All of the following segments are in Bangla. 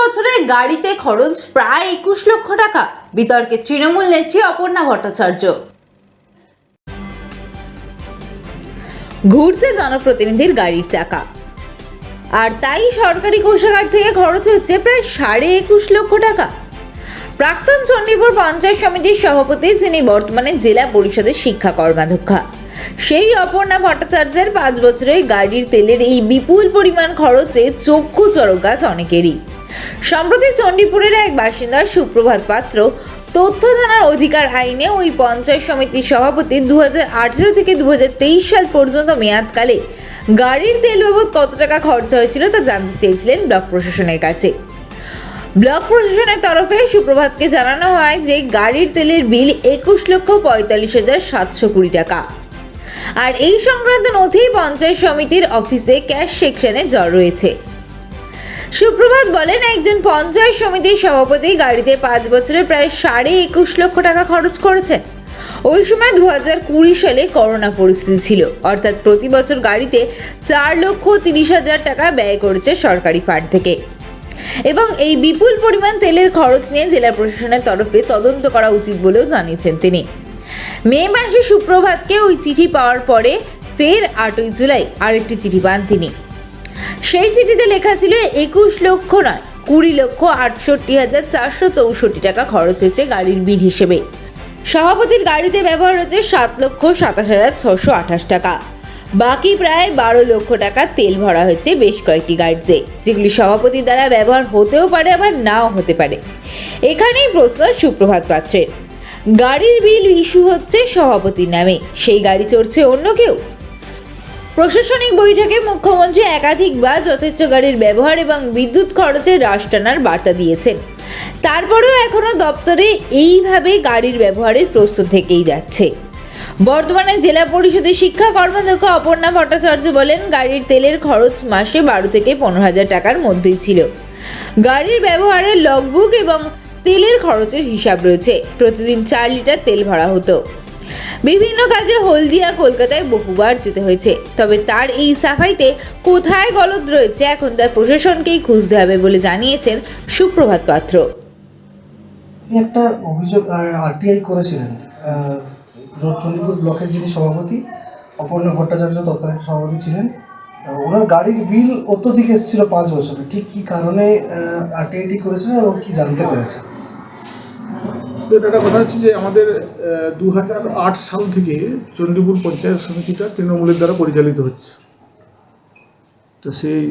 বছরে গাড়িতে খরচ প্রায় একুশ লক্ষ টাকা। বিতর্কে তৃণমূল নেত্রী অপর্ণা ভট্টাচার্য। ঘুরছে জনপ্রতিনিধির গাড়ির চাকা। আর তাই সরকারি কোষাগার থেকে খরচ হচ্ছে প্রায় সাড়ে একুশ লক্ষ টাকা। প্রাক্তন চণ্ডীপুর পঞ্চায়েত সমিতির সভাপতি, যিনি বর্তমানে জেলা পরিষদের শিক্ষা কর্মাধ্যক্ষা। সেই অপর্ণা ভট্টাচার্যের পাঁচ বছরের গাড়ির তেলের এই বিপুল পরিমাণ খরচে চক্ষু চড়ক গাছ অনেকেরই। সম্প্রতি চণ্ডীপুরের এক বাসিন্দা সুপ্রভাত পাত্র তথ্য জানার অধিকার আইনে ওই পঞ্চায়েত সমিতির সভাপতি দু হাজার আঠারো থেকে দু হাজার তেইশ সাল পর্যন্ত মেয়াদকালে গাড়ির তেল বাবদ কত টাকা খরচা হয়েছিল তা জানতে চেয়েছিলেন ব্লক প্রশাসনের কাছে। ব্লক প্রশাসনের তরফে সুপ্রভাতকে জানানো হয় যে গাড়ির তেলের বিল একুশ লক্ষ পঁয়তাল্লিশ হাজার সাতশো কুড়ি টাকা। আর এই সংক্রান্ত নথি পঞ্চায়েত সমিতির অফিসে ক্যাশ সেকশনে জড় রয়েছে। সুপ্রভাত বলেন, একজন পঞ্চায়েত সমিতির সভাপতি গাড়িতে পাঁচ বছরে প্রায় সাড়ে একুশ লক্ষ টাকা খরচ করেছেন ওই সময় দু হাজার কুড়ি সালে করোনা পরিস্থিতি ছিল। অর্থাৎ প্রতি বছর গাড়িতে চার লক্ষ তিরিশ হাজার টাকা ব্যয় করেছে সরকারি ফান্ড থেকে। এবং এই বিপুল পরিমাণ তেলের খরচ নিয়ে জেলা প্রশাসনের তরফে তদন্ত করা উচিত বলেও জানিয়েছেন তিনি। মে মাসে সুপ্রভাতকে ওই চিঠি পাওয়ার পরে ফের আটই জুলাই আরেকটি চিঠি পান তিনি। সেই চিঠিতে লেখা ছিল, একুশ লক্ষ নয়, কুড়ি লক্ষ আটষট্টি হাজার চারশো চৌষট্টি টাকা খরচ হয়েছে গাড়ির বিল হিসেবে। সভাপতির গাড়িতে ব্যবহার হয়েছে সাত লক্ষ সাতাশ হাজার ছশো আঠাশ টাকা। বাকি প্রায় বারো লক্ষ টাকা তেল ভরা হয়েছে বেশ কয়েকটি গাড়িতে, যেগুলি সভাপতির দ্বারা ব্যবহার হতেও পারে, আবার নাও হতে পারে। এখানেই প্রশ্ন সুপ্রভাত পাত্রের। গাড়ির বিল ইস্যু হচ্ছে সভাপতির নামে, সেই গাড়ি চড়ছে অন্য কেউ? প্রশাসনিক বৈঠকে মুখ্যমন্ত্রী একাধিকবার যথেচ্ছ গাড়ির ব্যবহার এবং বিদ্যুৎ খরচে হ্রাস টানার বার্তা দিয়েছেন। তারপরেও এখনও দপ্তরে এইভাবে গাড়ির ব্যবহারের প্রস্তুত থেকেই যাচ্ছে। বর্তমানে জেলা পরিষদের শিক্ষা কর্মাধ্যক্ষ অপর্ণা ভট্টাচার্য বলেন, গাড়ির তেলের খরচ মাসে বারো থেকে পনেরো হাজার টাকার মধ্যেই ছিল। গাড়ির ব্যবহারের লগবুক এবং তেলের খরচের হিসাব রয়েছে। প্রতিদিন চার লিটার তেল ভরা হতো। বিভিন্ন কাজে হলদিয়া, কলকাতায় বহুবার যেতে হয়েছে। তবে তার এই সাফাইতে কোথায় গলদ রয়েছে এখন তার প্রশাসনকেই খুঁজতে হবে বলে জানিয়েছেন সুপ্রভাত পাত্র। একটা অভিযোগ আরটিআই করেছিলেন চণ্ডীপুর ব্লকের যিনি সভাপতি, অপর্ণা ভট্টাচার্য তৎকালীন সভাপতি ছিলেন ওনার গাড়ির বিল অত্যধিক এসেছিল পাঁচ বছরে। ঠিক কী কারণে আরটিআইটি করেছিলেন এবং কি জানতে পেরেছেন? একটা কথা হচ্ছে যে আমাদের দু হাজার আট সাল থেকে চণ্ডীপুর পঞ্চায়েত সমিতিটা তৃণমূলের দ্বারা পরিচালিত হচ্ছে। তো সেই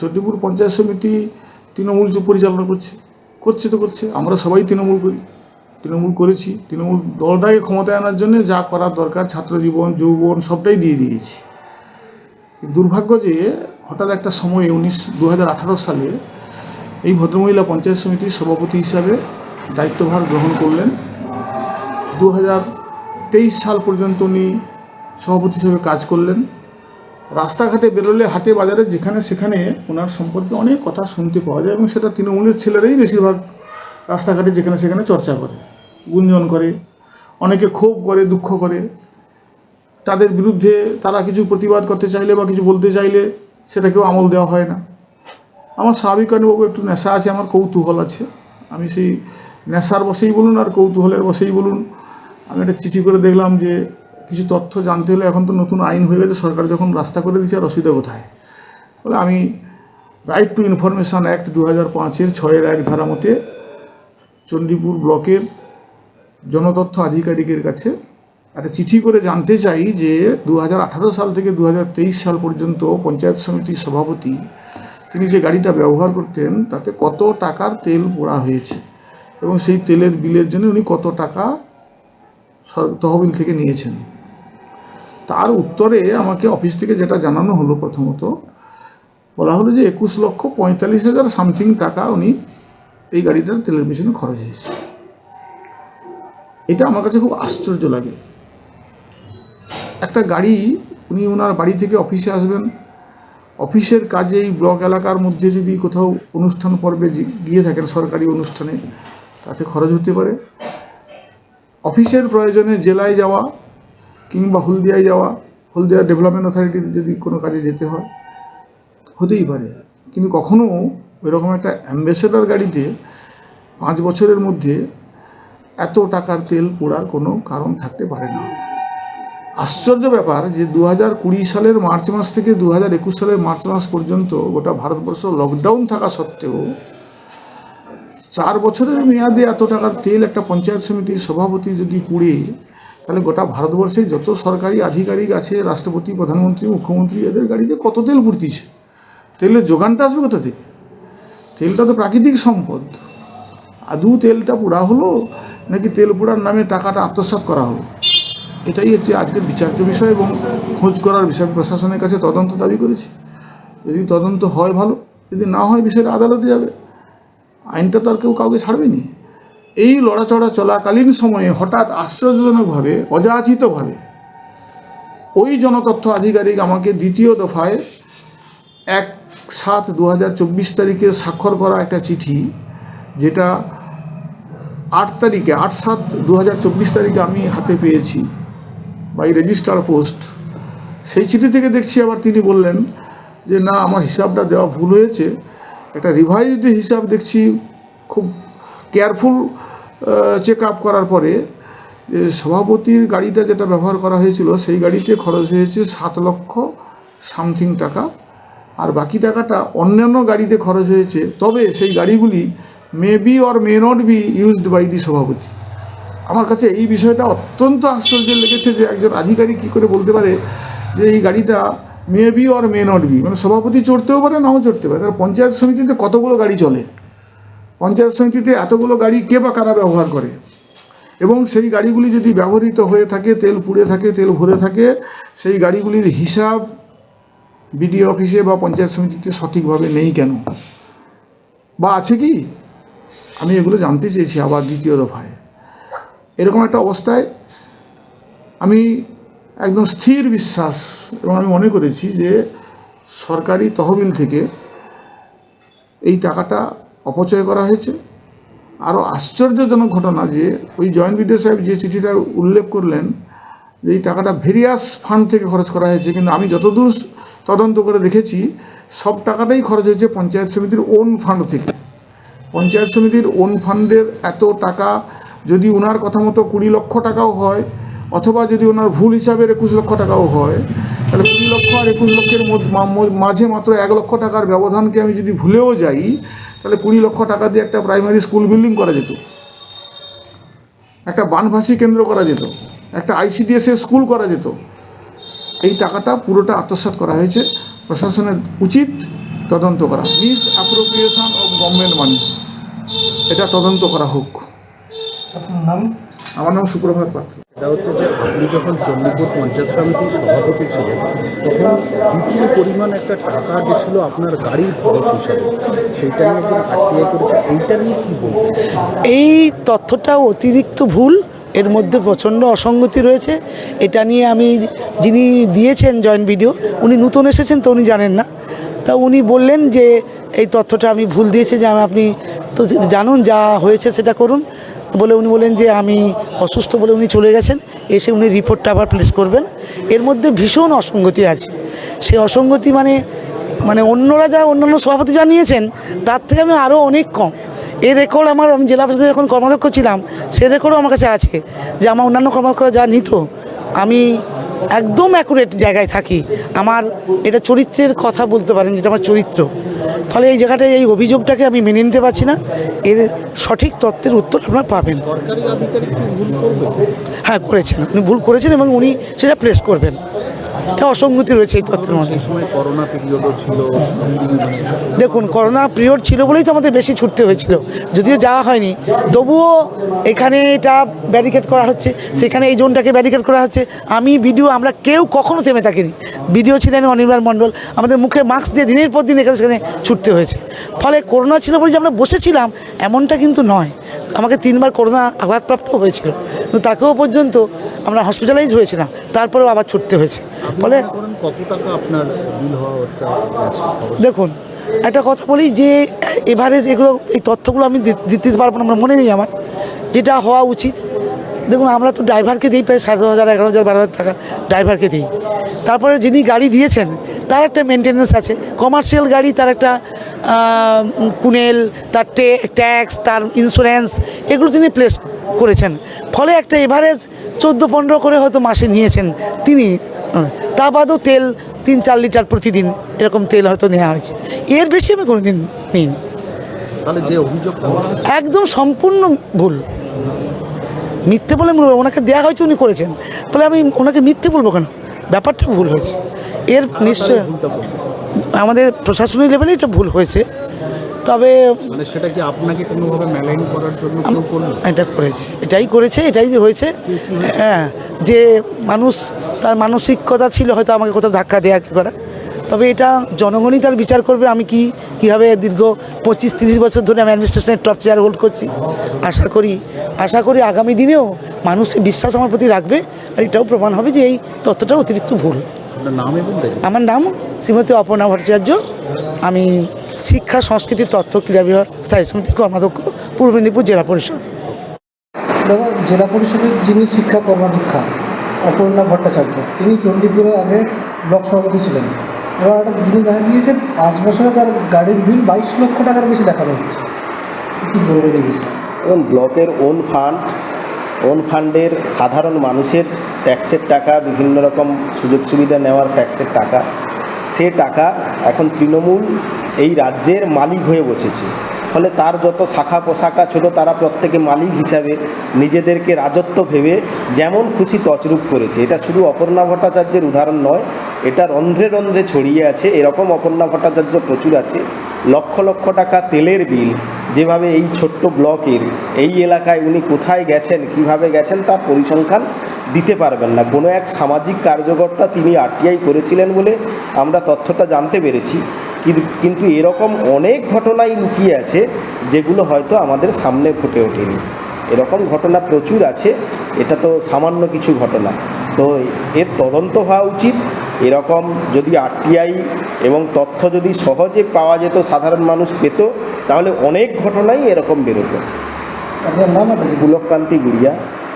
চণ্ডীপুর পঞ্চায়েত সমিতি তৃণমূল যে পরিচালনা করছে করছে তো করছে। আমরা সবাই তৃণমূল করি, তৃণমূল করেছি। তৃণমূল দলটাকে ক্ষমতায় আনার জন্য যা করার দরকার ছাত্র জীবন যৌবন, সবটাই দিয়ে দিয়েছি। দুর্ভাগ্য যে হঠাৎ একটা সময়ে উনিশ দু সালে এই ভদ্রমহিলা পঞ্চায়েত সমিতির সভাপতি হিসাবে দায়িত্বভার গ্রহণ করলেন। দু হাজার তেইশ সাল পর্যন্ত উনি সভাপতি হিসেবে কাজ করলেন। রাস্তাঘাটে বেরোলে হাটে বাজারে যেখানে সেখানে ওনার সম্পর্কে অনেক কথা শুনতে পাওয়া যায় এবং সেটা তৃণমূলের ছেলেরাই বেশিরভাগ রাস্তাঘাটে যেখানে সেখানে চর্চা করে, গুঞ্জন করে, অনেকে ক্ষোভ করে, দুঃখ করে। তাদের বিরুদ্ধে তারা কিছু প্রতিবাদ করতে চাইলে বা কিছু বলতে চাইলে সেটাকেও আমল দেওয়া হয় না। আমার স্বাভাবিক একটু নেশা আছে, আমার কৌতূহল আছে। আমি সেই নেশার বসেই বলুন আর কৌতূহলের বসেই বলুন। আমি একটা চিঠি করে দেখলাম যে কিছু তথ্য জানতে হলে এখন তো নতুন আইন হয়ে গেছে, সরকার যখন রাস্তা করে দিচ্ছে আর অসুবিধা কোথায়? বলে আমি রাইট টু ইনফরমেশন অ্যাক্ট দু হাজার পাঁচের ছয়ের এক ধারা মতে চণ্ডীপুর ব্লকের জনতথ্য আধিকারিকের কাছে একটা চিঠি করে জানতে চাই যে দু হাজার আঠারো সাল থেকে দু হাজার তেইশ সাল পর্যন্ত পঞ্চায়েত সমিতির সভাপতি তিনি যে গাড়িটা ব্যবহার করতেন, তাতে কত টাকার তেল পোড়া হয়েছে? এবং সেই তেলের বিলের জন্য উনি কত টাকা তহবিল থেকে নিয়েছেন। তার উত্তরে আমাকে অফিস থেকে যেটা জানানো হলো প্রথমত, বলা হলো যে একুশ লক্ষ পঁয়তাল্লিশ হাজার সামথিং টাকা উনি এই গাড়িটার তেলের পিছনে খরচ হয়েছে। এটা আমার কাছে খুব আশ্চর্য লাগে। একটা গাড়ি, উনি ওনার বাড়ি থেকে অফিসে আসবেন, অফিসের কাজে এই ব্লক এলাকার মধ্যে যদি কোথাও অনুষ্ঠান পর্বে গিয়ে থাকেন সরকারি অনুষ্ঠানে তাতে খরচ হতে পারে। অফিসের প্রয়োজনে জেলায় যাওয়া কিংবা হলদিয়ায় যাওয়া, হলদিয়া ডেভেলপমেন্ট অথরিটির যদি কোনো কাজে যেতে হয়, হতেই পারে। কিন্তু কখনো ওইরকম একটা অ্যাম্বাসেডার গাড়িতে পাঁচ বছরের মধ্যে এত টাকার তেল পোড়ার কোনো কারণ থাকতে পারে না। আশ্চর্য ব্যাপার যে দু হাজার কুড়ি সালের মার্চ মাস থেকে দু হাজার একুশ সালের মার্চ মাস পর্যন্ত গোটা ভারতবর্ষ লকডাউন থাকা সত্ত্বেও চার বছরের মেয়াদে এত টাকার তেল একটা পঞ্চায়েত সমিতির সভাপতি যদি পুড়ে তাহলে গোটা ভারতবর্ষে যত সরকারি আধিকারিক আছে, রাষ্ট্রপতি, প্রধানমন্ত্রী, মুখ্যমন্ত্রী, এদের গাড়িতে কত তেল পুড়তিছে তেলের যোগানটা আসবে কোথা থেকে? তেলটা তো প্রাকৃতিক সম্পদ। আদৌ তেলটা পোড়া হলো, নাকি তেল পোড়ার নামে টাকাটা আত্মসাৎ করা হলো? এটাই হচ্ছে আজকের বিচার্য বিষয় এবং খোঁজ করার বিষয়। প্রশাসনের কাছে তদন্ত দাবি করেছি। যদি তদন্ত হয় ভালো, যদি না হয় বিষয়টা আদালতে যাবে। আইনটা তো আর কেউ কাউকে ছাড়বেনি। এই লড়াচড়া চলাকালীন সময়ে হঠাৎ আশ্চর্যজনকভাবে অযাচিতভাবে ওই জনতথ্য আধিকারিক আমাকে দ্বিতীয় দফায় এক সাত দু তারিখে স্বাক্ষর করা একটা চিঠি, যেটা আট তারিখে, আট সাত দু তারিখে আমি হাতে পেয়েছি বাই রেজিস্টার পোস্ট সেই চিঠি থেকে দেখছি আবার তিনি বললেন যে, না, আমার হিসাবটা দেওয়া ভুল হয়েছে। একটা রিভাইজড হিসাব দেখছি খুব কেয়ারফুল চেক আপ করার পরে সভাপতির গাড়িটা যেটা ব্যবহার করা হয়েছিল, সেই গাড়িতে খরচ হয়েছে সাত লক্ষ সামথিং টাকা। আর বাকি টাকাটা অন্যান্য গাড়িতে খরচ হয়েছে, তবে সেই গাড়িগুলি may be or may not be used by the সভাপতি। আমার কাছে এই বিষয়টা অত্যন্ত আশ্চর্য লেগেছে যে একজন আধিকারিক কী করে বলতে পারে যে এই গাড়িটা may be or may not be মানে সভাপতি চড়তেও পারে, নাও চড়তে পারে। তার পঞ্চায়েত সমিতিতে কতগুলো গাড়ি চলে? পঞ্চায়েত সমিতিতে এতগুলো গাড়ি কে বা কারা ব্যবহার করে? এবং সেই গাড়িগুলি যদি ব্যবহৃত হয়ে থাকে, তেল পুড়ে থাকে, তেল ভরে থাকে, সেই গাড়িগুলির হিসাব বিডিও অফিসে বা পঞ্চায়েত সমিতিতে সঠিকভাবে নেই কেন? বা আছে কি? আমি এগুলো জানতে চেয়েছি আবার দ্বিতীয় দফায়। এরকম একটা অবস্থায় আমি একদম স্থির বিশ্বাস। এবং আমি মনে করেছি যে সরকারি তহবিল থেকে এই টাকাটা অপচয় করা হয়েছে। আরও আশ্চর্যজনক ঘটনা যে ওই জয়েন্ট বিডিও সাহেব যে চিঠিটা উল্লেখ করলেন যে এই টাকাটা ভেরিয়াস ফান্ড থেকে খরচ করা হয়েছে। কিন্তু আমি যতদূর তদন্ত করে দেখেছি, সব টাকাটাই খরচ হয়েছে পঞ্চায়েত সমিতির ওন ফান্ড থেকে। পঞ্চায়েত সমিতির ওন ফান্ডের এত টাকা যদি ওনার কথা মতো কুড়ি লক্ষ টাকাও হয় অথবা যদি ওনার ভুল হিসাবের একুশ লক্ষ টাকাও হয় তাহলে কুড়ি লক্ষ আর একুশ লক্ষের মাঝে মাত্র এক লক্ষ টাকার ব্যবধানকে আমি যদি ভুলেও যাই তাহলে কুড়ি লক্ষ টাকা দিয়ে একটা প্রাইমারি স্কুল বিল্ডিং করা যেত। একটা বানভাসী কেন্দ্র করা যেত। একটা আইসিডিএস এর স্কুল করা যেত। এই টাকাটা পুরোটা আত্মসাৎ করা হয়েছে। প্রশাসনের উচিত তদন্ত করা। Misappropriation of government money এটা তদন্ত করা হোক। আপনার নাম? আমার নাম সুপ্রভাত পাত্র। এটা হচ্ছে যে আপনি যখন চণ্ডীপুর পঞ্চায়েত সমিতির সভাপতি ছিলেন, তখন বিপুল পরিমাণ একটা টাকা গেছিল আপনার গাড়ির খরচ হিসাবে, সেইটা নিয়ে একজন আরটিআই করেছে, এইটা নিয়ে কী বলবেন? এই তথ্যটা অতিরিক্ত ভুল, এর মধ্যে প্রচণ্ড অসঙ্গতি রয়েছে। এটা নিয়ে আমি যিনি দিয়েছেন জয়েন্ট ভিডিও উনি নতুন এসেছেন তো উনি জানেন না। তা উনি বললেন যে এই তথ্যটা আমি ভুল দিয়েছি, যে আমি- আপনি তো জানুন যা হয়েছে সেটা করুন। বলে উনি বলেন যে আমি অসুস্থ বলে উনি চলে গেছেন, এসে উনি রিপোর্টটা আবার প্লেস করবেন। এর মধ্যে ভীষণ অসঙ্গতি আছে। সেই অসঙ্গতি মানে মানে অন্যরা যা, অন্যান্য সভাপতি জানিয়েছেন, তার থেকে আমি আরও অনেক কম। এই রেকর্ড আমার, আমি জেলা পরিষদে যখন কর্মাধ্যক্ষ ছিলাম, সে রেকর্ডও আমার কাছে আছে যে আমার অন্যান্য কর্মাধ্যক্ষরা যা নিত, আমি একদম অ্যাকুরেট জায়গায় থাকি। আমার এটা চরিত্রের কথা বলতে পারেন, যেটা আমার চরিত্র। ফলে এই জায়গাটায় এই অভিযোগটাকে আমি মেনে নিতে পারছি না। এর সঠিক তত্ত্বের উত্তর আপনারা পাবেন। হ্যাঁ করেছেন। উনি ভুল করেছেন এবং উনি সেটা প্লেস করবেন। অসঙ্গতি রয়েছে এই তত্ত্বের মধ্যে। দেখুন, করোনা পিরিয়ড ছিল বলেই তো আমাদের বেশি ছুটতে হয়েছিল। যদিও যাওয়া হয়নি, তবুও এখানে এটা ব্যারিকেড করা হচ্ছে, সেখানে এই জোনটাকে ব্যারিকেড করা হচ্ছে। আমি ভিডিও আমরা কেউ কখনো থেমে থাকিনি। ভিডিও ছিলেন অনির্বাণ মণ্ডল। আমাদের মুখে মাস্ক দিয়ে দিনের পর দিন এখানে সেখানে ছুটতে হয়েছে। ফলে করোনা ছিল বলে যে আমরা বসেছিলাম, এমনটা কিন্তু নয়। আমাকে তিনবার করোনা আঘাতপ্রাপ্ত হয়েছিল। কিন্তু তাকেও পর্যন্ত আমরা হসপিটালাইজ হয়েছিলাম। তারপরেও আবার ছুটতে হয়েছে। ফলে? দেখুন, একটা কথা বলি যে এভারেজ এগুলো, এই তথ্যগুলো আমি দিতে পারব না মনে নেই আমার। যেটা হওয়া উচিত, দেখুন, আমরা তো ড্রাইভারকে দিই, প্রায় সাড়ে দশ হাজার, এগারো হাজার, বারো হাজার টাকা ড্রাইভারকে দিই। তারপরে যিনি গাড়ি দিয়েছেন তার একটা মেনটেন্যান্স আছে। কমার্শিয়াল গাড়ি তার একটা কুনেল তার ট্যাক্স তার ইন্স্যুরেন্স এগুলো তিনি প্লেস করেছেন। ফলে একটা এভারেজ চোদ্দ পনেরো করে হয়তো মাসে নিয়েছেন তিনি। তা বাদও তেল তিন চার লিটার প্রতিদিন এরকম তেল হয়তো নেওয়া হয়েছে। এর বেশি আমি কোনো দিন নিইনি একদম সম্পূর্ণ ভুল। মিথ্যে বলে ওনাকে দেওয়া হয়েছে উনি করেছেন। বলে আমি ওনাকে মিথ্যে বলব কেন? ব্যাপারটা ভুল হয়েছে। এর নিশ্চয় আমাদের প্রশাসনিক লেভেলে এটা ভুল হয়েছে। তবে মানে সেটা কি আপনাকে কোনোভাবে মেলাইন করার জন্য এটা করেছে এটাই করেছে এটাই হয়েছে। হ্যাঁ যে মানুষ তার মানসিকতা ছিল হয়তো আমাকে কোথাও ধাক্কা দেওয়া কি করা। তবে এটা জনগণই তার বিচার করবে আমি কি কীভাবে দীর্ঘ পঁচিশ তিরিশ বছর ধরে আমি অ্যাডমিনিস্ট্রেশনের টপ চেয়ার হোল্ড করছি। আশা করি আশা করি আগামী দিনেও মানুষের বিশ্বাস আমার প্রতি রাখবে আর এটাও প্রমাণ হবে যে এই তথ্যটা অতিরিক্ত ভুল। নাম আমার নাম শ্রীমতী অপর্ণা ভট্টাচার্য। আমি শিক্ষা সংস্কৃতি তথ্য ক্রীড়া বিভাগ স্থায়ী সমিতির কর্মাধ্যক্ষ পূর্ব মেদিনীপুর জেলা পরিষদ। দাদা জেলা পরিষদের যিনি শিক্ষা কর্মাধ্যক্ষা অপর্ণা ভট্টাচার্য তিনি চণ্ডীপুরে আগে ব্লক সভাপতি ছিলেন। এবার একটা যিনি দেখা গিয়েছে পাঁচ বছরে তার গাড়ির বিল বাইশ লক্ষ টাকার বেশি দেখানো হচ্ছে। কী বলবেন এই বিষয়ে? এবং ব্লকের ওন ফান্ড ওন ফান্ডের সাধারণ মানুষের ট্যাক্সের টাকা, বিভিন্ন রকম সুযোগ সুবিধা নেওয়ার ট্যাক্সের টাকা, সে টাকা এখন তৃণমূল এই রাজ্যের মালিক হয়ে বসেছে। ফলে তার যত শাখা পোশাকা ছিল, তারা প্রত্যেকে মালিক হিসাবে নিজেদেরকে রাজত্ব ভেবে যেমন খুশি তছরূপ করেছে। এটা শুধু অপর্ণা ভট্টাচার্যের উদাহরণ নয়, এটা রন্ধ্রে রন্ধ্রে ছড়িয়ে আছে। এরকম অপর্ণা ভট্টাচার্য প্রচুর আছে। লক্ষ লক্ষ টাকা তেলের বিল যেভাবে এই ছোট্ট ব্লকের এই এলাকায় উনি কোথায় গেছেন, কীভাবে গেছেন তার পরিসংখ্যান দিতে পারবেন না। কোনো এক সামাজিক কার্যকর্তা তিনি আরটিআই করেছিলেন বলে আমরা তথ্যটা জানতে পেরেছি। কিন- কিন্তু এরকম অনেক ঘটনাই লুকিয়ে আছে যেগুলো হয়তো আমাদের সামনে ফুটে ওঠেনি। এরকম ঘটনা প্রচুর আছে, এটা তো সামান্য কিছু ঘটনা। তো এর তদন্ত হওয়া উচিত। এরকম যদি আরটিআই এবং তথ্য যদি সহজে পাওয়া যেত সাধারণ মানুষ পেত তাহলে অনেক ঘটনাই এরকম বেরোতো। আপনার নাম পুলককান্তি গুড়িয়া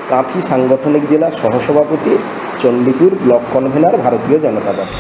কাঁথি সাংগঠনিক জেলা সহসভাপতি চণ্ডীপুর ব্লক কনভেনার ভারতীয় জনতা পার্টি।